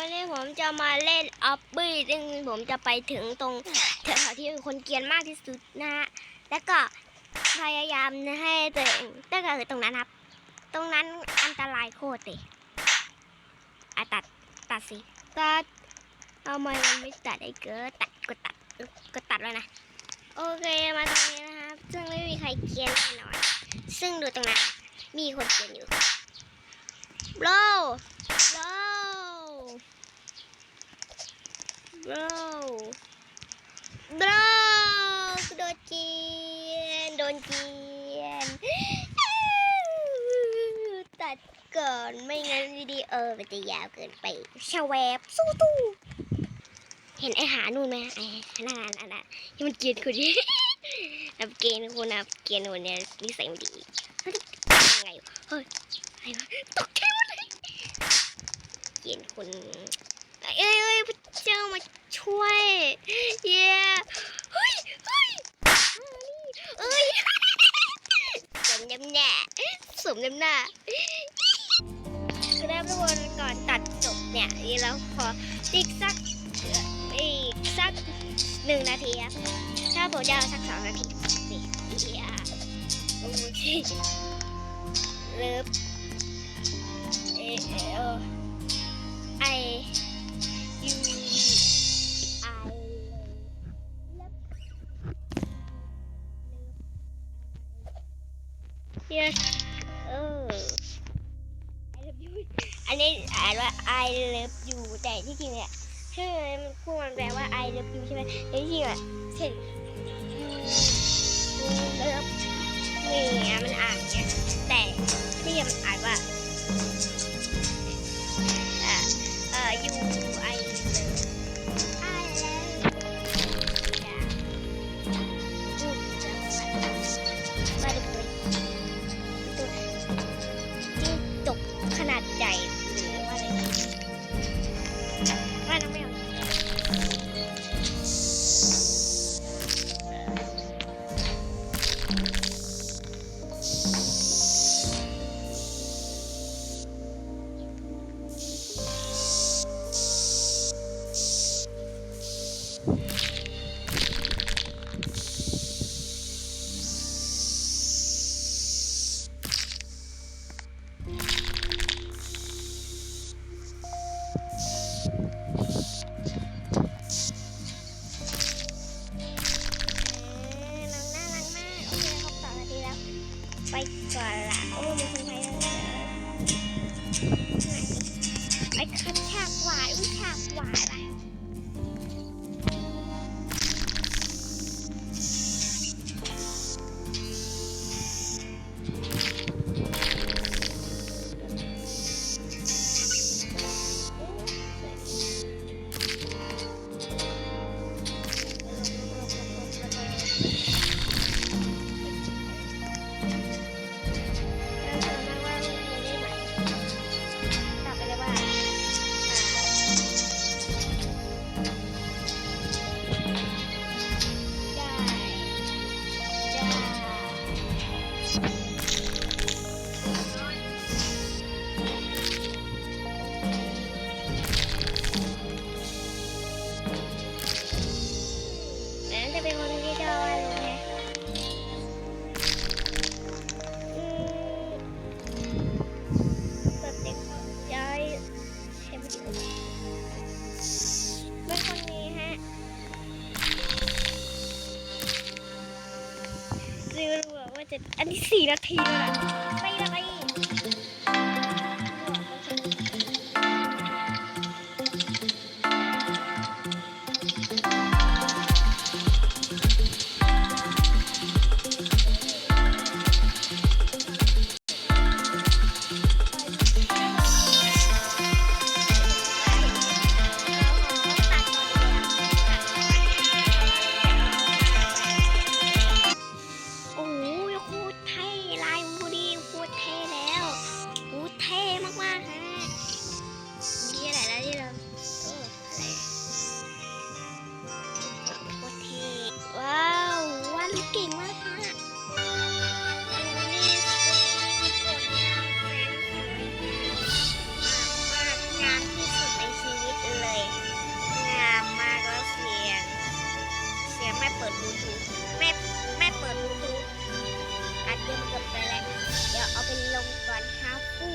วันนี้ผมจะมาเล่นออบบี้ซึ่งผมจะไปถึงตรงแถวที่คนเกรียนมากที่สุดนะฮะ แล้วก็พยายามให้ตัวเองตั้งแต่ตรงนั้นครับ ตรงนั้นอันตรายโคตรเลยอะตัดตัดสิตัดทำไมมันไม่ตัดไอ้เกิดตัดก็ตัดก็ตัดแล้วนะ โอเคมาตรงนี้นะครับ ซึ่งไม่มีใครเกรียนแน่นอนซึ่งดูตรงนั้นมีคนเกรียนอยู่โบรโบร bro bro โดนเกลียนโดนเกียนตัดก่อนไม่งั้นวิดีโอมันจะยาวเกินไปชาแวบสู้ตู้เห็นไอหานู่นไหมไอนั่นนั่นนั่นนั่นที่มันเกียนคนนี้นับเกณฑ์คนนับเกณฑ์คนเนี้ยนิสัยไม่ดีเฮ้ยยังไงเฮ้ยอะไรวะตกใจหมดเลยเกณฑ์คนเอ้ยเอ้ยพระเจ้ามา ช่วย เย้เฮ้ยเฮ้ยเอ้ยสมน้ำหน้าสมน้ำหน้าคือได้ทุกคนก่อนตัดจบเนี่ยนี่แล้วพออีกสักอีกสักหนึ่งนาทีครับถ้าผมจะเอาสักสองนาทีนี่เฮียโอเคเลิฟ yes เออ I love you อันนี้อ่านว่า I love you แต่ที่จริงเนี่ยชื่อมันพูดมันแปลว่า I love you ใช่ไหมแต่ที่จริงอะเช่น you love me อะมันอ่านเนี่ยแต่ที่จริงมันอ่านว่า จะรู้ว่าจะอันนี้สี่นาทีแล้วนะไม่ละ ดบลูทูธแม่แม่เปิดบลูทูธอัดเกมจบไปแล้ว เดี๋ยวเอาไปลงก่อนครับปู่